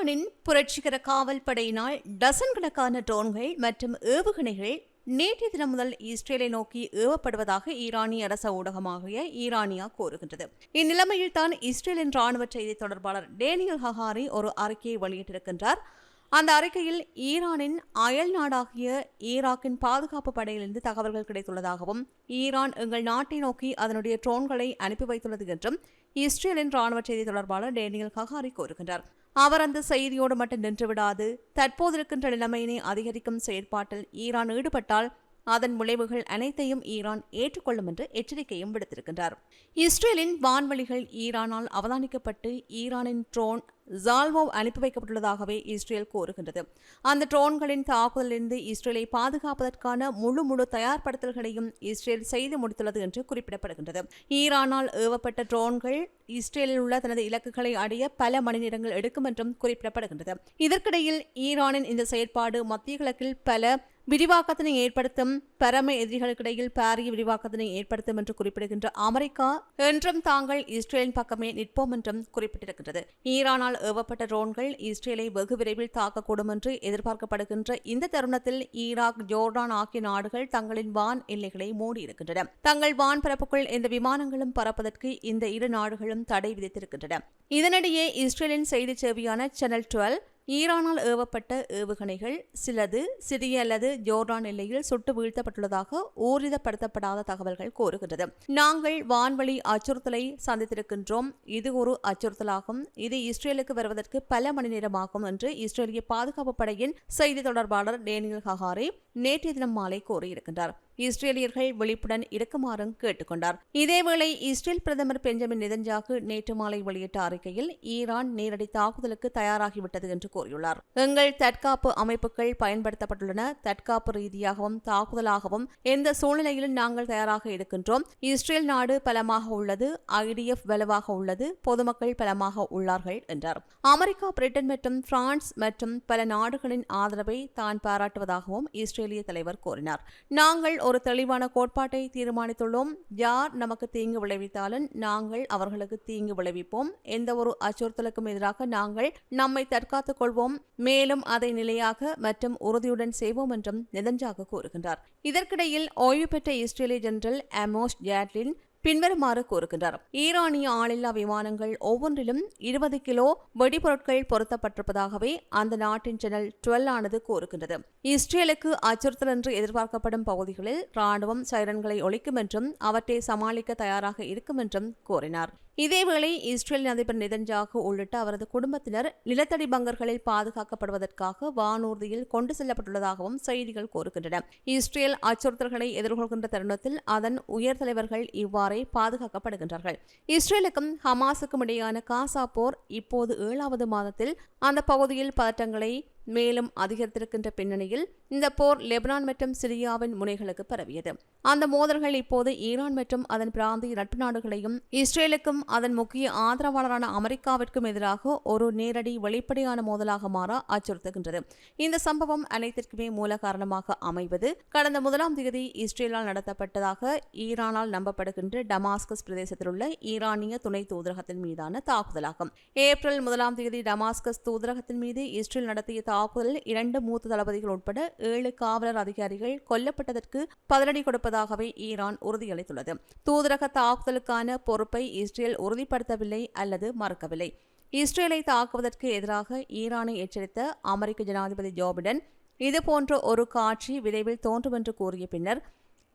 ஈரானின் புரட்சிகர காவல் படையினால் டசன் கணக்கான ட்ரோன்கள் மற்றும் ஏவுகணைகள் நேற்றைய தினம் முதல் இஸ்ரேலை நோக்கி ஏவப்படுவதாக ஈரானிய அரச ஊடகமாகிய ஈரானியா கூறுகின்றது. இந்நிலைமையில் தான் இஸ்ரேலின் ராணுவ செய்தி தொடர்பாளர் டேனியல் ஹஹாரி ஒரு அறிக்கையை வெளியிட்டிருக்கின்றார். அந்த அறிக்கையில் ஈரானின் அயல் நாடாகிய ஈராக்கின் பாதுகாப்பு படையிலிருந்து தகவல்கள் கிடைத்துள்ளதாகவும் ஈரான் எங்கள் நாட்டை நோக்கி அதனுடைய ட்ரோன்களை அனுப்பி வைத்துள்ளது என்றும் இஸ்ரேலின் ராணுவ செய்தி தொடர்பாளர் டேனியல் ஹகாரி கூறுகின்றார். அவர் அந்த செய்தியோடு மட்டும் நின்றுவிடாது. தற்போது இருக்கின்ற நிலைமையினை அதிகரிக்கும் செயற்பாட்டில் ஈரான் ஈடுபட்டால் அதன் விளைவுகள் அனைத்தையும் ஈரான் ஏற்றுக்கொள்ளும் என்று எச்சரிக்கையும் விடுத்திருக்கின்றார். இஸ்ரேலின் வான்வழிகள் ஈரானால் அவதானிக்கப்பட்டு ஈரானின் ட்ரோன் ஜால்வோ அனுப்பி வைக்கப்பட்டுள்ளதாகவே இஸ்ரேல் கூறுகின்றது. அந்த ட்ரோன்களின் தாக்குதலிலிருந்து இஸ்ரேலை பாதுகாப்பதற்கான முழு முழு தயார்படுத்தல்களையும் இஸ்ரேல் செய்து முடித்துள்ளது என்று குறிப்பிடப்படுகின்றது. ஈரானால் ஏவப்பட்ட ட்ரோன்கள் இஸ்ரேலில் உள்ள தனது இலக்குகளை அடைய பல மணி நேரங்கள் எடுக்கும் என்றும் குறிப்பிடப்படுகின்றது. இதற்கிடையில் ஈரானின் இந்த செயற்பாடு மத்திய கிழக்கில் பல விரிவாக்கத்தினை ஏற்படுத்தும் பரம எதிரிகளுக்கிடையில் பாரிய விரிவாக்கத்தினை ஏற்படுத்தும் என்று குறிப்பிடுகின்ற அமெரிக்கா என்றும் தாங்கள் இஸ்ரேலின் பக்கமே நிற்போம் என்றும் குறிப்பிட்டிருக்கின்றது. ஈரானால் ஏவப்பட்ட ட்ரோன்கள் இஸ்ரேலை வெகு விரைவில் தாக்கக்கூடும் என்று எதிர்பார்க்கப்படுகின்ற இந்த தருணத்தில் ஈராக் ஜோர்டான் ஆகிய நாடுகள் தங்களின் வான் எல்லைகளை மூடியிருக்கின்றன. தங்கள் வான் பரப்புக்குள் எந்த விமானங்களும் பறப்பதற்கு இந்த இரு நாடுகளும் தடை விதித்திருக்கின்றன. இதனிடையே இஸ்ரேலின் செய்தி சேவையான சேனல் டுவெல் ஈரானால் ஏவப்பட்ட ஏவுகணைகள் சிலது சிறிய அல்லது ஜோர்டான் எல்லையில் சுட்டு வீழ்த்தப்பட்டுள்ளதாக ஊர்ஜிதப்படுத்தப்படாத தகவல்கள் கூறுகின்றது. நாங்கள் வான்வழி அச்சுறுத்தலை சந்தித்திருக்கின்றோம். இது ஒரு அச்சுறுத்தலாகும். இது இஸ்ரேலுக்கு வருவதற்கு பல மணி நேரமாகும் என்று இஸ்ரேலிய பாதுகாப்பு படையின் செய்தி தொடர்பாளர் டேனியல் ஹஹாரி நேற்றைய தினம் மாலை கூறியிருக்கின்றார். இஸ்ரேலியர்கள் விழிப்புடன் இருக்குமாறும் கேட்டுக்கொண்டார். இதேவேளை இஸ்ரேல் பிரதமர் பெஞ்சமின் நிதன்ஜாக்கு நேற்று மாலை வெளியிட்ட அறிக்கையில் ஈரான் நேரடி தாக்குதலுக்கு தயாராகிவிட்டது என்று கூறியுள்ளார். எங்கள் தற்காப்பு அமைப்புகள் பயன்படுத்தப்பட்டுள்ளன. தற்காப்பு ரீதியாகவும் தாக்குதலாகவும் எந்த சூழ்நிலையிலும் நாங்கள் தயாராக இருக்கின்றோம். இஸ்ரேல் நாடு பலமாக உள்ளது. ஐடிஎஃப் வலுவாக உள்ளது. பொதுமக்கள் பலமாக உள்ளார்கள் என்றார். அமெரிக்கா பிரிட்டன் மற்றும் பிரான்ஸ் மற்றும் பல நாடுகளின் ஆதரவை தான் பாராட்டுவதாகவும் இஸ்ரேலிய தலைவர் கூறினார். நாங்கள் ஒரு தெளிவான கோட்பாட்டை தீர்மானித்துள்ளோம். யார் நமக்கு தீங்கு விளைவித்தாலும் நாங்கள் அவர்களுக்கு தீங்கு விளைவிப்போம். எந்த ஒரு அச்சுறுத்தலுக்கும் எதிராக நாங்கள் நம்மை தற்காத்துக் கொள்வோம். மேலும் அதை நிலையாக மற்றும் உறுதியுடன் செய்வோம் என்றும் நெதஞ்சாக கூறுகின்றார். இதற்கிடையில் ஓய்வு பெற்ற இஸ்ரேலிய ஜெனரல் அமோஸ் ஜாட்லின் பின்வருமாறு கூறுகின்றார். ஈரானிய ஆளில்லா விமானங்கள் ஒவ்வொன்றிலும் இருபது கிலோ வெடிபொருட்கள் பொருத்தப்பட்டிருப்பதாகவே அந்த நாட்டின் சேனல் டுவெல் ஆனது கூறுகின்றது. இஸ்ரேலுக்கு அச்சுறுத்தல் என்று எதிர்பார்க்கப்படும் பகுதிகளில் ராணுவம் சைரன்களை ஒழிக்கும் என்றும் அவற்றை சமாளிக்க தயாராக இருக்கும் என்றும் கூறினார். இதேவேளை இஸ்ரேல் அதிபர் நிதன்ஜாகு உள்ளிட்ட அவரது குடும்பத்தினர் நிலத்தடி பங்கர்களில் பாதுகாக்கப்படுவதற்காக வானூர்தியில் கொண்டு செல்லப்பட்டுள்ளதாகவும் செய்திகள் கூறுகின்றன. இஸ்ரேல் அச்சுறுத்தல்களை எதிர்கொள்கின்ற தருணத்தில் அதன் உயர் தலைவர்கள் இவ்வாறே பாதுகாக்கப்படுகின்றார்கள். இஸ்ரேலுக்கும் ஹமாஸுக்கும் இடையான காசா போர் இப்போது ஏழாவது மாதத்தில் அந்த பகுதியில் பதற்றங்களை மேலும் அதிகரித்திருக்கின்ற பின்னணியில் இந்த போர் லெபனான் மற்றும் சிரியாவின் முனைகளுக்கு பரவியது. அந்த மோதல்கள் இப்போது ஈரான் மற்றும் அதன் பிராந்திய நட்பு நாடுகளையும் இஸ்ரேலுக்கும் அதன் முக்கிய ஆதரவாளரான அமெரிக்காவிற்கும் எதிராக ஒரு நேரடி வெளிப்படையான மோதலாக மாற அச்சுறுத்துகின்றது. இந்த சம்பவம் அனைத்திற்குமே மூல காரணமாக அமைவது கடந்த முதலாம் தேதி இஸ்ரேலால் நடத்தப்பட்டதாக ஈரானால் நம்பப்படுகின்ற டமாஸ்கஸ் பிரதேசத்தில் உள்ள ஈரானிய துணை தூதரகத்தின் மீதான தாக்குதலாகும். ஏப்ரல் முதலாம் தேதி டமாஸ்கஸ் தூதரகத்தின் மீது இஸ்ரேல் நடத்திய தாக்குதலில் இரண்டு மூத்த தளபதிகள் உட்பட ஏழு காவலர் அதிகாரிகள் கொல்லப்பட்டதற்கு பதிலடி கொடுப்பதாகவே ஈரான் உறுதியளித்துள்ளது. தூதரக தாக்குதலுக்கான பொறுப்பை இஸ்ரேல் உறுதிப்படுத்தவில்லை அல்லது மறுக்கவில்லை. இஸ்ரேலை தாக்குவதற்கு எதிராக ஈரானை எச்சரித்த அமெரிக்க ஜனாதிபதி ஜோ பிடன் இதுபோன்ற ஒரு காட்சி விரைவில் தோன்றும் என்று கூறிய பின்னர்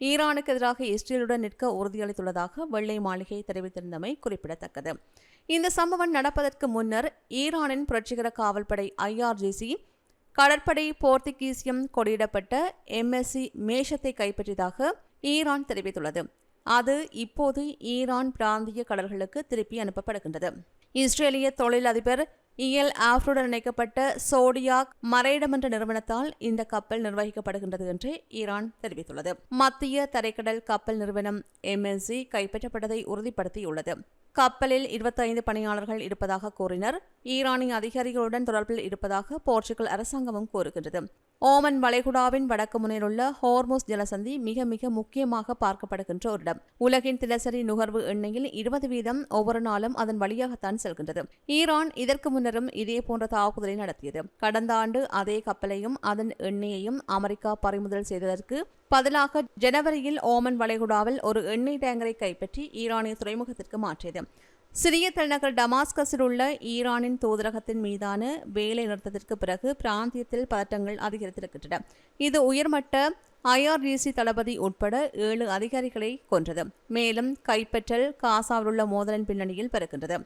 ஈரானுக்கு எதிராக இஸ்ரேலுடன் நிற்க உறுதியளித்துள்ளதாக வெள்ளை மாளிகை தெரிவித்திருந்தமை குறிப்பிடத்தக்கது. இந்த சம்பவம் நடப்பதற்கு முன்னர் ஈரானின் புரட்சிகர காவல்படை ஐஆர்ஜிசி கடற்படை போர்த்துகீசியம் கொடியிடப்பட்ட எம்எஸ்சி மேஷத்தை கைப்பற்றியதாக ஈரான் தெரிவித்துள்ளது. அது இப்போது ஈரான் பிராந்திய கடல்களுக்கு திருப்பி அனுப்பப்படுகின்றது. இஸ்ரேலிய தொழிலதிபர் இயல் ஆஃப்ரோடன் இணைக்கப்பட்ட சோடியாக் மறையிடம் என்ற நிறுவனத்தால் இந்த கப்பல் நிர்வகிக்கப்படுகின்றது என்று ஈரான் தெரிவித்துள்ளது. மத்திய தரைக்கடல் கப்பல் நிறுவனம் எம்எஸ்சி கைப்பற்றப்பட்டதை உறுதிப்படுத்தியுள்ளது. கப்பலில் இருபத்தைந்து பணியாளர்கள் இருப்பதாக கூறினர். ஈரானிய அதிகாரிகளுடன் தொடர்பில் இருப்பதாக போர்ச்சுகல் அரசாங்கமும் கூறுகின்றது. ஓமன் வளைகுடாவின் வடக்கு முனையிலுள்ள ஹோர்மோஸ் ஜலசந்தி மிக மிக முக்கியமாக பார்க்கப்படுகின்ற ஒரு இடம் உலகின் தினசரி நுகர்வு எண்ணெயில் இருபது வீதம் ஒவ்வொரு நாளும் அதன் வழியாகத்தான் செல்கின்றது. ஈரான் இதற்கு முன்னரும் இதே போன்ற தாக்குதலை நடத்தியது. கடந்த ஆண்டு அதே கப்பலையும் அதன் எண்ணெயையும் அமெரிக்கா பறிமுதல் செய்ததற்கு பதிலாக ஜனவரியில் ஓமன் வளைகுடாவில் ஒரு எண்ணெய் டேங்கரை கைப்பற்றி ஈரானிய துறைமுகத்திற்கு மாற்றியது. சிறிய தலைநகர் டமாஸ்கஸில் உள்ள ஈரானின் தூதரகத்தின் மீதான வேலை நிறுத்தத்திற்கு பிறகு பிராந்தியத்தில் பதட்டங்கள் அதிகரித்திருக்கின்றன. இது உயர்மட்ட ஐஆர்டிசி தளபதி உட்பட ஏழு அதிகாரிகளை கொன்றது. மேலும் கைப்பற்றல் காசாவில் உள்ள மோதலின் பின்னணியில் பிறக்கின்றது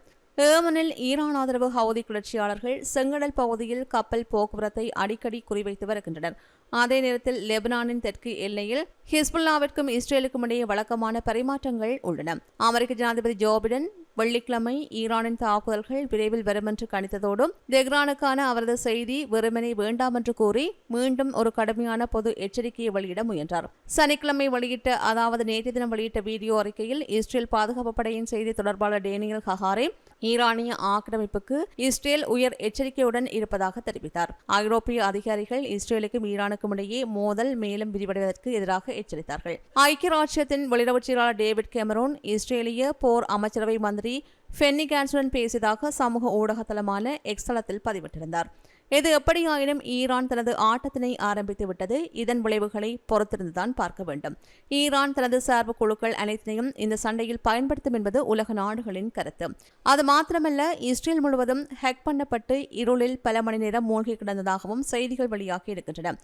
ஏமனில் ஈரான் ஆதரவு ஹவுதி கிளர்ச்சியாளர்கள் செங்கடல் பகுதியில் கப்பல் போக்குவரத்தை அடிக்கடி குறிவைத்து வருகின்றனர். அதே நேரத்தில் லெபனானின் தெற்கு எல்லையில் ஹிஸ்புல்லாவிற்கும் இஸ்ரேலுக்கும் இடையே வழக்கமான பரிமாற்றங்கள் உள்ளன. அமெரிக்க ஜனாதிபதி ஜோபிடன் வெள்ளிக்கிழமை ஈரானின் தாக்குதல்கள் விரைவில் வரும் என்று கணித்ததோடு தெஹ்ரானுக்கான அவரது செய்தி வெறுமனை வேண்டாம் என்று கூறி மீண்டும் ஒரு கடுமையான பொது எச்சரிக்கையை வெளியிட முயன்றார். சனிக்கிழமை வெளியிட்ட அதாவது நேற்று தினம் வெளியிட்ட வீடியோ அறிக்கையில் இஸ்ரேல் பாதுகாப்பு படையின் செய்தி தொடர்பாளர் டேனியல் ஹஹாரே ஈரானிய ஆக்கிரமிப்புக்கு இஸ்ரேல் உயர் எச்சரிக்கையுடன் இருப்பதாக தெரிவித்தார். ஐரோப்பிய அதிகாரிகள் இஸ்ரேலுக்கும் ஈரானுக்கும் இடையே மோதல் மேலும் விரிவடைவதற்கு எதிராக எச்சரித்தார்கள். ஐக்கிய ராஜ்யத்தின் வெளியுறவுச் செயலாளர் டேவிட் கெமரோன் இஸ்ரேலிய போர் அமைச்சரவை மந்திரி ஃபென்னி கேன்சுடன் பேசியதாக சமூக ஊடகத்தளமான எக்ஸ்தலத்தில் பதிவிட்டிருந்தார். எது எப்படியாயினும் ஈரான் தனது ஆட்டத்தினை ஆரம்பித்து விட்டது. இதன் விளைவுகளை பொறுத்திருந்துதான் பார்க்க வேண்டும். ஈரான் தனது சார்பு குழுக்கள் அனைத்தினையும் இந்த சண்டையில் பயன்படுத்தும் என்பது உலக நாடுகளின் கருத்து. அது மாத்திரமல்ல இஸ்ரேல் முழுவதும் ஹேக் பண்ணப்பட்டு இருளில் பல மணி நேரம் மூழ்கி கிடந்ததாகவும் செய்திகள் வெளியாகி இருக்கின்றன.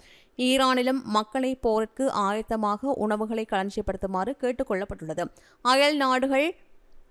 ஈரானிலும் மக்களை போருக்கு ஆயத்தமாக உணவுகளை களஞ்சியப்படுத்துமாறு கேட்டுக்கொள்ளப்பட்டுள்ளது அயல் நாடுகள்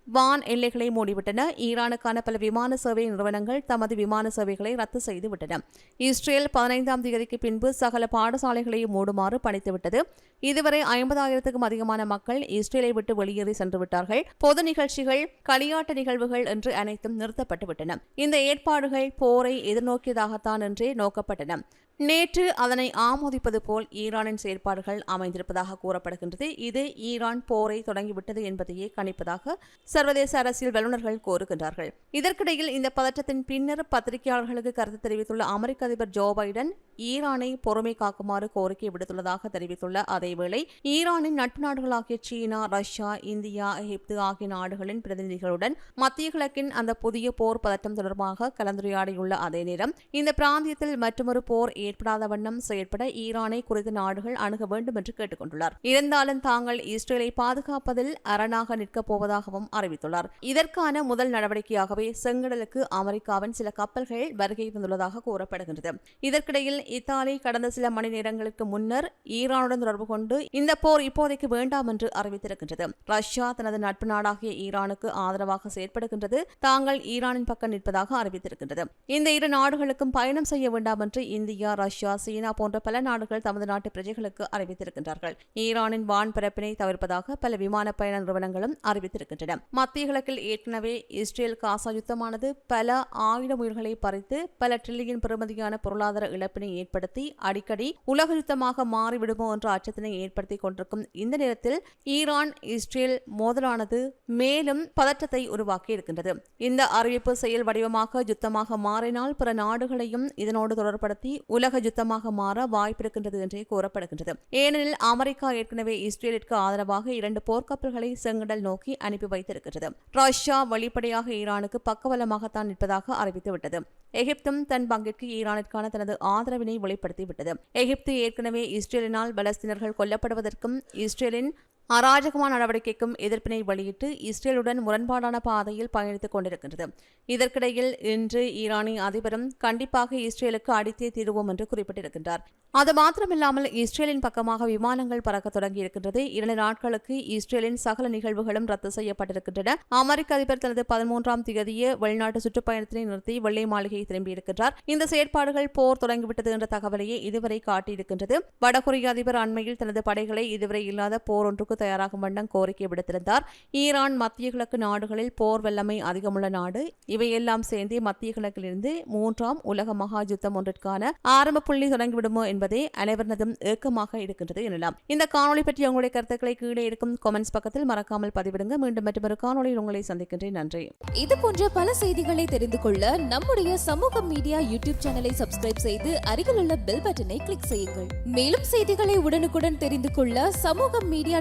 வான் எல்லைகளை மூடிவிட்டன. ஈரானுக்கான பல விமான சேவை நிறுவனங்கள் தமது விமான சேவைகளை ரத்து செய்துவிட்டன. இஸ்ரேல் பதினைந்தாம் தேதிக்கு பின்பு சகல பாடசாலைகளையும் மூடுமாறு பணித்துவிட்டது. இதுவரை ஐம்பதாயிரத்துக்கும் அதிகமான மக்கள் இஸ்ரேலை விட்டு வெளியேறி சென்று விட்டார்கள் பொது நிகழ்ச்சிகள் களியாட்ட நிகழ்வுகள் என்று அனைத்தும் நிறுத்தப்பட்டுவிட்டன. இந்த ஏற்பாடுகள் போரை எதிர்நோக்கியதாகத்தான் என்றே நோக்கப்பட்டன. நேற்று அதனை ஆமோதிப்பது போல் ஈரானின் செயற்பாடுகள் அமைந்திருப்பதாக கூறப்படுகின்றது. இது ஈரான் போரை தொடங்கிவிட்டது என்பதையே கணிப்பதாக சர்வதேச அரசியல் வல்லுநர்கள் கோருகின்றார்கள் இதற்கிடையில் இந்த பதற்றத்தின் பின்னர் பத்திரிகையாளர்களுக்கு கருத்து தெரிவித்துள்ள அமெரிக்க அதிபர் ஜோ பைடன் ஈரானை பொறுமை காக்குமாறு கோரிக்கை விடுத்துள்ளதாக தெரிவித்துள்ள அதேவேளை ஈரானின் நட்பு நாடுகளாகிய சீனா ரஷ்யா இந்தியா எகிப்து ஆகிய நாடுகளின் பிரதிநிதிகளுடன் மத்திய கிழக்கின் அந்த புதிய போர் பதட்டம் தொடர்பாக கலந்துரையாடியுள்ள அதே நேரம் இந்த பிராந்தியத்தில் மற்றொரு போர் ஏற்படாத வண்ணம் செயற்பட ஈரானை குறித்த நாடுகள் அணுக வேண்டும் என்று கேட்டுக் கொண்டுள்ளார் இருந்தாலும் தாங்கள் இஸ்ரேலை பாதுகாப்பதில் அரணாக நிற்கப் போவதாகவும் அறிவித்துள்ளார். இதற்கான முதல் நடவடிக்கையாகவே செங்கடலுக்கு அமெரிக்காவின் சில கப்பல்கள் வருகை தந்துள்ளதாக கூறப்படுகின்றது. இதற்கிடையில் இத்தாலி கடந்த சில மணி நேரங்களுக்கு முன்னர் ஈரானுடன் தொடர்பு கொண்டு இந்த போர் இப்போதைக்கு வேண்டாம் என்று அறிவித்திருக்கின்றது. ரஷ்யா தனது நட்பு நாடாகிய ஈரானுக்கு ஆதரவாக செயற்படுகின்றது. தாங்கள் ஈரானின் பக்கம் நிற்பதாக அறிவித்திருக்கின்றது. இந்த இரு நாடுகளுக்கும் பயணம் செய்ய வேண்டாம் என்று இந்தியா ரஷ்யா சீனா போன்ற பல நாடுகள் தமது நாட்டு பிரஜைகளுக்கு அறிவித்திருக்கின்றார்கள். ஈரானின் வான்பரப்பினை தவிர்ப்பதாக பல விமான பயண நிறுவனங்களும் அறிவித்திருக்கின்றன. மத்திய கிழக்கில் ஏற்கனவே இஸ்ரேல் காசா யுத்தமானது பல ஆயுத உயிர்களை பறித்து பல டிரில்லியன் பெறுமதியான பொருளாதார இழப்பினை ஏற்படுத்தி அடிக்கடி உலக யுத்தமாக மாறிவிடுமோ என்ற அச்சத்தினை ஏற்படுத்தி கொண்டிருக்கும் இந்த நேரத்தில் ஈரான் இஸ்ரேல் மோதலானது மேலும் பதற்றத்தை உருவாக்கி இருக்கின்றது இந்த அறிவிப்பு செயல் வடிவமாக யுத்தமாக மாறினால் பிற நாடுகளையும் இதனோடு தொடர்படுத்தி உலக உலக யுத்தமாக மாற வாய்ப்பிருக்கின்றது என்றே கூறப்படுகின்றது. ஏனெனில் அமெரிக்கா ஏற்கனவே இஸ்ரேலிற்கு ஆதரவாக இரண்டு போர்க்கப்பல்களை செங்கடல் நோக்கி அனுப்பி வைத்திருக்கிறது ரஷ்யா வெளிப்படையாக ஈரானுக்கு பக்கவலமாகத்தான் நிற்பதாக அறிவித்துவிட்டது. எகிப்தும் தன் பங்கிற்கு ஈரானிற்கான தனது ஆதரவினை வெளிப்படுத்திவிட்டது. எகிப்து ஏற்கனவே இஸ்ரேலினால் பலஸ்தீனர்கள் கொல்லப்படுவதற்கும் இஸ்ரேலின் அராஜகமான நடவடிக்கைக்கும் எதிர்ப்பினை வெளியிட்டு இஸ்ரேலுடன் முரண்பாடான பாதையில் பயணித்துக் கொண்டிருக்கின்றது. இதற்கிடையில் இன்று ஈரானிய அதிபரும் கண்டிப்பாக இஸ்ரேலுக்கு அடித்தே தீருவோம் என்று குறிப்பிட்டிருக்கின்றார். அது மாத்திரமில்லாமல் இஸ்ரேலின் பக்கமாக விமானங்கள் பறக்க தொடங்கியிருக்கின்றது. இரண்டு நாட்களுக்கு இஸ்ரேலின் சகல நிகழ்வுகளும் ரத்து செய்யப்பட்டிருக்கின்றன. அமெரிக்க அதிபர் தனது பதிமூன்றாம் தேதிய வெளிநாட்டு சுற்றுப்பயணத்தினை நிறுத்தி வெள்ளை மாளிகையை திரும்பியிருக்கின்றார். இந்த செயற்பாடுகள் போர் தொடங்கிவிட்டது என்ற தகவலையே இதுவரை காட்டியிருக்கின்றது. வடகொரிய அதிபர் அண்மையில் தனது படைகளை இதுவரை இல்லாத போர் ஒன்றுக்கு போருக்கு தயாராகும் வண்ணம் கோரிக்கை விடுத்திருந்தார். ஈரான் மத்திய கிழக்கு நாடுகளில் போர் வல்லமை அதிகமுள்ள நாடு. இவையெல்லாம் சேர்ந்தே மத்திய கிழக்கிலிருந்து மூன்றாம் உலக மகா யுத்தம் ஒன்றிற்கான ஆரம்ப புள்ளி தொடங்கிவிடுமோ என்பதே அனைவரதும் ஏக்கமாக இருக்கின்றது எனலாம். இந்த காணொளி பற்றி உங்களுடைய கருத்துக்களை கீழே இருக்கும் கமெண்ட்ஸ் பக்கத்தில் மறக்காமல் பதிவிடுங்க. மீண்டும் மற்றொரு காணொலியில் உங்களை சந்திக்கின்றேன். நன்றி. இது போன்ற பல செய்திகளை தெரிந்து கொள்ள நம்முடைய சமூக மீடியா யூடியூப் சேனலை சப்ஸ்கிரைப் செய்து அருகில் உள்ள பெல் பட்டனை கிளிக் செய்யுங்கள். மேலும் செய்திகளை உடனுக்குடன் தெரிந்து கொள்ள சமூக மீடியா